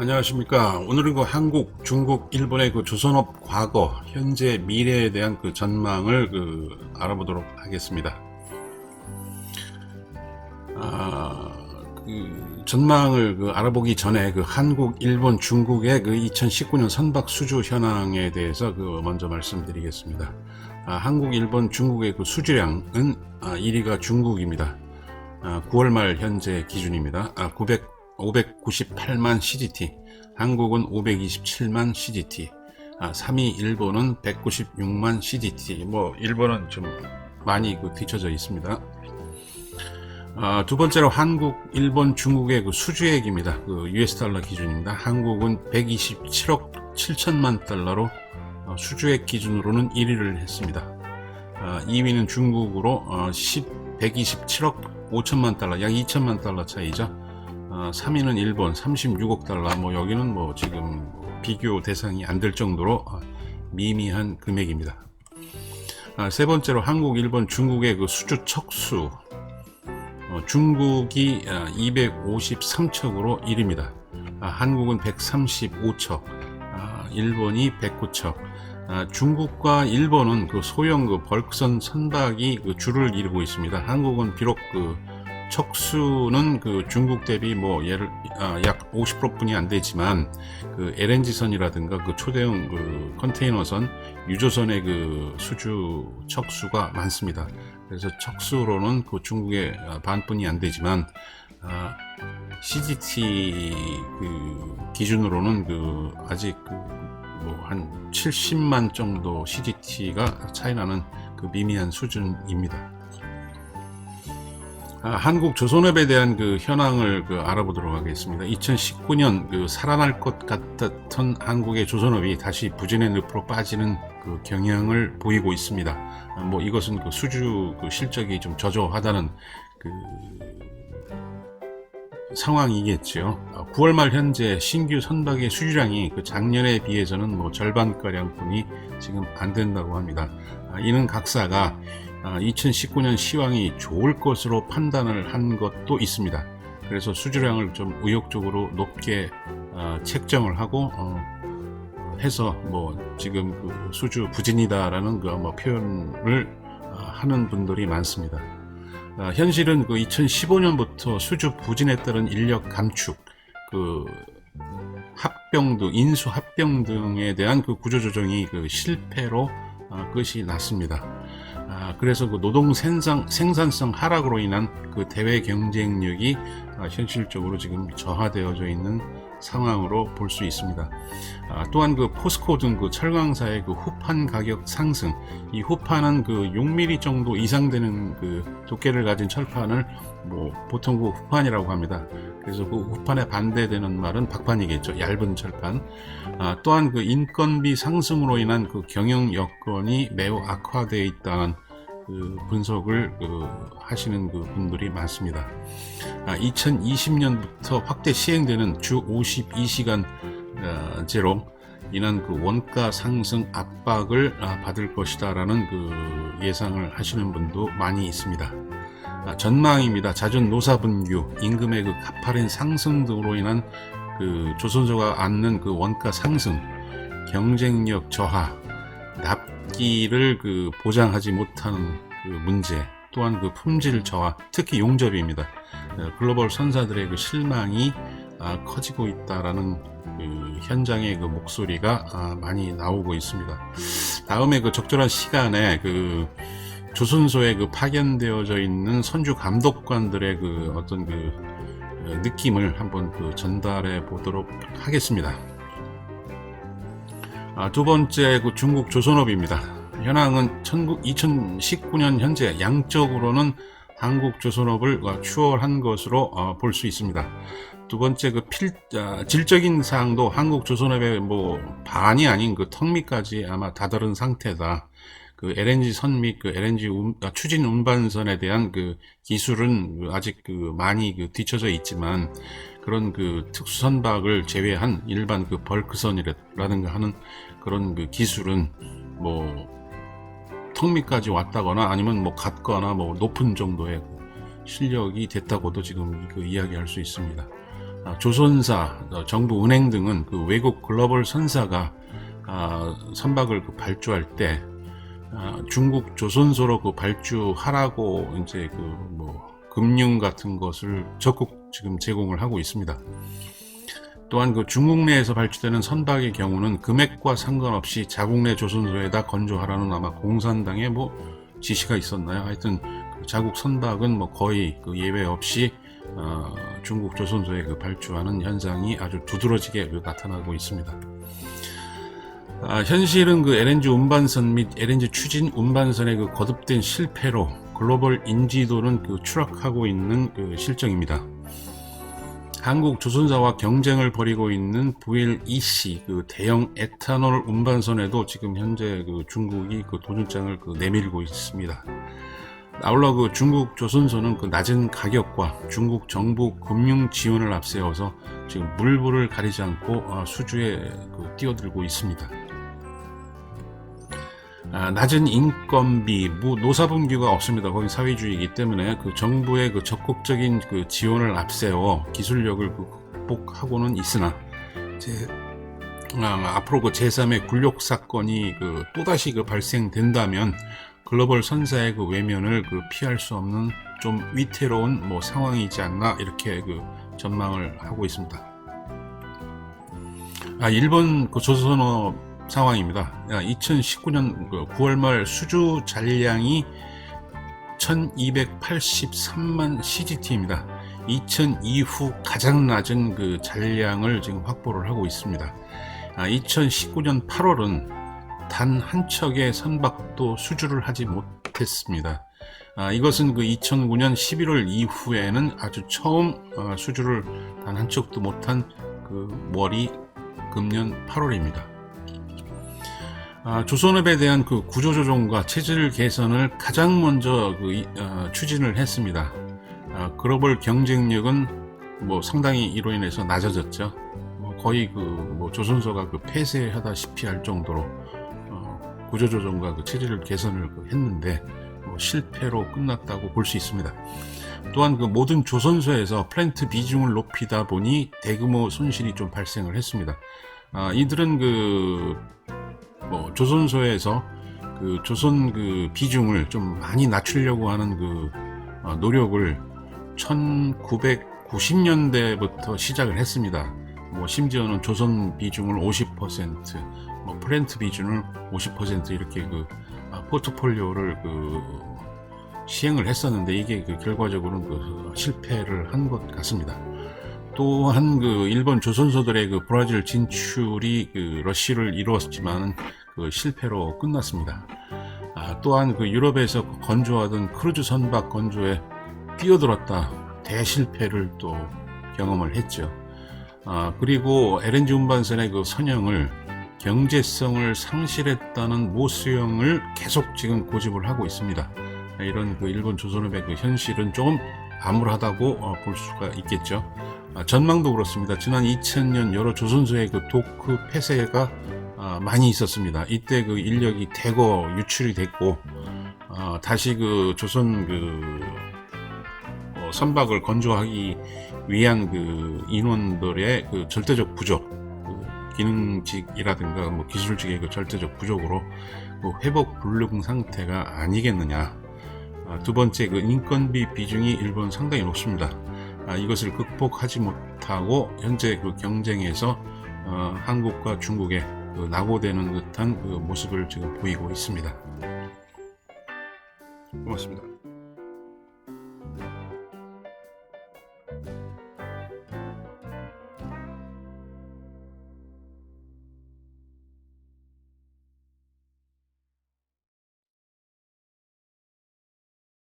안녕하십니까. 오늘은 그 한국, 중국, 일본의 그 조선업 과거, 현재, 미래에 대한 그 전망을 그 알아보도록 하겠습니다. 아, 그 전망을 그 알아보기 전에 그 한국, 일본, 중국의 그 2019년 선박 수주 현황에 대해서 그 먼저 말씀드리겠습니다. 아, 한국, 일본, 중국의 그 수주량은 아, 1위가 중국입니다. 아, 9월 말 현재 기준입니다. 아, 900 598만 CGT, 한국은 527만 CGT, 아, 3위 일본은 196만 CGT. 뭐 일본은 좀 많이 그 뒤쳐져 있습니다. 아, 두 번째로 한국, 일본, 중국의 그 수주액입니다. 그 US 달러 기준입니다. 한국은 127억 7천만 달러로 어, 수주액 기준으로는 1위를 했습니다. 아, 2위는 중국으로 어, 10, 127억 5천만 달러, 약 2천만 달러 차이죠. 어, 3위는 일본 36억 달러. 뭐 여기는 뭐 지금 비교 대상이 안 될 정도로 어, 미미한 금액입니다. 아, 세 번째로 한국, 일본, 중국의 그 수주 척수. 어, 중국이 253척으로 1위입니다. 아, 한국은 135척, 아, 일본이 109척. 아, 중국과 일본은 그 소형 그 벌크선 선박이 그 줄을 이루고 있습니다. 한국은 비록 그 척수는 그 중국 대비 뭐 예를 아, 약 50%뿐이 안 되지만 그 LNG선이라든가 그 초대형 그 컨테이너선 유조선의 그 수주 척수가 많습니다. 그래서 척수로는 그 중국의 반뿐이 안 되지만 아, CGT 그 기준으로는 그 아직 그 뭐한 70만 정도 CGT가 차이나는 그 미미한 수준입니다. 아, 한국 조선업에 대한 그 현황을 그 알아보도록 하겠습니다. 2019년 그 살아날 것 같았던 한국의 조선업이 다시 부진의 늪으로 빠지는 그 경향을 보이고 있습니다. 아, 뭐 이것은 그 수주 그 실적이 좀 저조하다는 그 상황이겠죠. 9월 말 현재 신규 선박의 수주량이 그 작년에 비해서는 뭐 절반가량뿐이 지금 안 된다고 합니다. 아, 이는 각사가 2019년 아, 시황이 좋을 것으로 판단을 한 것도 있습니다. 그래서 수주량을 좀 의욕적으로 높게 어, 책정을 하고 어, 해서 뭐 지금 그 수주 부진이다라는 그 뭐 표현을 어, 하는 분들이 많습니다. 어, 현실은 그 2015년부터 수주 부진에 따른 인력 감축, 그 합병 등 인수 합병 등에 대한 그 구조조정이 그 실패로 어, 끝이 났습니다. 아, 그래서 그 노동 생산, 생산성 하락으로 인한 그 대외 경쟁력이 아, 현실적으로 지금 저하되어져 있는 상황으로 볼 수 있습니다. 아, 또한 그 포스코 등 그 철강사의 그 후판 가격 상승, 이 후판은 그 6mm 정도 이상 되는 그 두께를 가진 철판을 뭐 보통 그 후판이라고 합니다. 그래서 그 후판에 반대되는 말은 박판이겠죠. 얇은 철판. 아, 또한 그 인건비 상승으로 인한 그 경영 여건이 매우 악화되어 있다는 그 분석을 그 하시는 그 분들이 많습니다. 아, 2020년부터 확대 시행되는 주 52시간제로 인한 그 원가 상승 압박을 아, 받을 것이다라는 그 예상을 하시는 분도 많이 있습니다. 아, 전망입니다. 잦은 노사분규, 임금의 그 가파른 상승 등으로 인한 그 조선소가 안는 그 원가 상승, 경쟁력 저하, 납기를 그 보장하지 못하는 그 문제, 또한 그 품질 저하, 특히 용접입니다. 어, 글로벌 선사들의 그 실망이 아, 커지고 있다라는 그 현장의 그 목소리가 아, 많이 나오고 있습니다. 다음에 그 적절한 시간에 그 조선소에 그 파견되어져 있는 선주 감독관들의 그 어떤 그 어, 느낌을 한번 그 전달해 보도록 하겠습니다. 아, 두 번째 그 중국 조선업입니다. 현황은 2019년 현재 양적으로는 한국 조선업을 어, 추월한 것으로 어, 볼수 있습니다. 두 번째 그 필, 아, 질적인 사항도 한국 조선업의 뭐 반이 아닌 그 턱밑까지 아마 다다른 상태다. 그 LNG 선 및 그 LNG 운, 아, 추진 운반선에 대한 그 기술은 아직 그 많이 그 뒤쳐져 있지만 그런 그 특수 선박을 제외한 일반 그 벌크선이라든가 하는 그런 그 기술은 뭐 턱밑까지 왔다거나 아니면 뭐 같거나 뭐 높은 정도의 실력이 됐다고도 지금 그 이야기할 수 있습니다. 아, 조선사, 어, 정부 은행 등은 그 외국 글로벌 선사가 아, 선박을 그 발주할 때 아, 중국 조선소로 그 발주하라고 이제 그 뭐 금융 같은 것을 적극 지금 제공을 하고 있습니다. 또한 그 중국 내에서 발주되는 선박의 경우는 금액과 상관없이 자국 내 조선소에다 건조하라는 아마 공산당의 뭐 지시가 있었나요? 하여튼 그 자국 선박은 뭐 거의 그 예외 없이 어, 중국 조선소에 그 발주하는 현상이 아주 두드러지게 그 나타나고 있습니다. 아, 현실은 그 LNG 운반선 및 LNG 추진 운반선의 그 거듭된 실패로 글로벌 인지도는 그 추락하고 있는 그 실정입니다. 한국 조선사와 경쟁을 벌이고 있는 VLEC 그 대형 에탄올 운반선에도 지금 현재 그 중국이 그 도전장을 그 내밀고 있습니다. 아울러 그 중국 조선소는 그 낮은 가격과 중국 정부 금융 지원을 앞세워서 지금 물불을 가리지 않고 어, 수주에 그 뛰어들고 있습니다. 아, 낮은 인건비, 뭐 노사분규가 없습니다. 거기 사회주의이기 때문에 그 정부의 그 적극적인 그 지원을 앞세워 기술력을 그 극복하고는 있으나 제, 아, 앞으로 그 제3의 굴욕 사건이 그 또다시 그 발생된다면 글로벌 선사의 그 외면을 그 피할 수 없는 좀 위태로운 뭐 상황이지 않나 이렇게 그 전망을 하고 있습니다. 아, 일본 그 조선업 상황입니다. 2019년 9월 말 수주 잔량이 1283만 CGT입니다. 2000 이후 가장 낮은 그 잔량을 지금 확보를 하고 있습니다. 2019년 8월은 단 한 척의 선박도 수주를 하지 못했습니다. 아, 이것은 그 2009년 11월 이후에는 아주 처음 어, 수주를 단 한 척도 못한 그 월이 금년 8월입니다. 아, 조선업에 대한 그 구조조정과 체질 개선을 가장 먼저 그, 이, 어, 추진을 했습니다. 아, 글로벌 경쟁력은 뭐 상당히 이로 인해서 낮아졌죠. 뭐 거의 그 뭐 조선소가 그 폐쇄하다시피 할 정도로 어, 구조조정과 그 체질 개선을 그 했는데 뭐 실패로 끝났다고 볼 수 있습니다. 또한 그 모든 조선소에서 플랜트 비중을 높이다 보니 대규모 손실이 좀 발생을 했습니다. 아, 이들은 그 뭐 조선소에서 그 조선 그 비중을 좀 많이 낮추려고 하는 그 어, 노력을 1990년대부터 시작을 했습니다. 뭐 심지어는 조선 비중을 50%, 뭐 플랜트 비중을 50% 이렇게 그 아, 포트폴리오를 그 시행을 했었는데 이게 그 결과적으로는 그 실패를 한 것 같습니다. 또한 그 일본 조선소들의 그 브라질 진출이 그 러시를 이루었지만 그 실패로 끝났습니다. 아, 또한 그 유럽에서 건조하던 크루즈 선박 건조에 뛰어들었다 대실패를 또 경험을 했죠. 아, 그리고 LNG 운반선의 그 선형을 경제성을 상실했다는 모수형을 계속 지금 고집을 하고 있습니다. 이런 그 일본 조선업의 그 현실은 조금 암울하다고 어, 볼 수가 있겠죠. 아, 전망도 그렇습니다. 지난 2000년 여러 조선소의 그 도크 폐쇄가 아, 많이 있었습니다. 이때 그 인력이 대거 유출이 됐고 아, 다시 그 조선 그 어, 선박을 건조하기 위한 그 인원들의 그 절대적 부족, 그 기능직이라든가 뭐 기술직의 그 절대적 부족으로 그 회복 불능 상태가 아니겠느냐. 아, 두 번째 그 인건비 비중이 일본 상당히 높습니다. 아, 이것을 극복하지 못하고 현재 그 경쟁에서 어, 한국과 중국의 그 낙오되는 듯한 그 모습을 지금 보이고 있습니다. 고맙습니다.